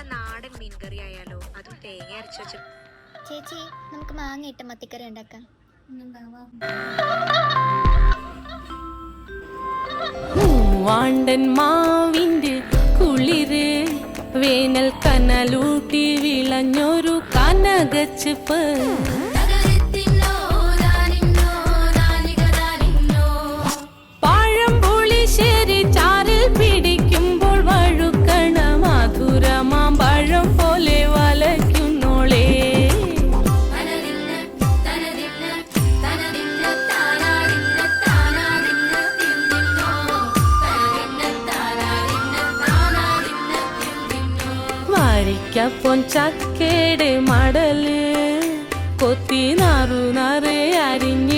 നല്ല നാടൻ മീൻകറി ആയാലോ? അതും തേങ്ങ അരച്ചു വെച്ച് ചേച്ചി നമുക്ക് മാങ്ങ ഇട്ട് മത്തിക്കറി ഉണ്ടാക്കാം. വാണ്ടൻ മാവിന്റെ കുളിര് വേനൽ കനലൂട്ടി വിളഞ്ഞൊരു കനകച്ചിപ്പ്. വാരിക്കപ്പൊൻ ചക്കേടെ മടൽ കൊത്തി നാറു നറേ അരിഞ്ഞിട്ടങ്ങുടച്ചൊരു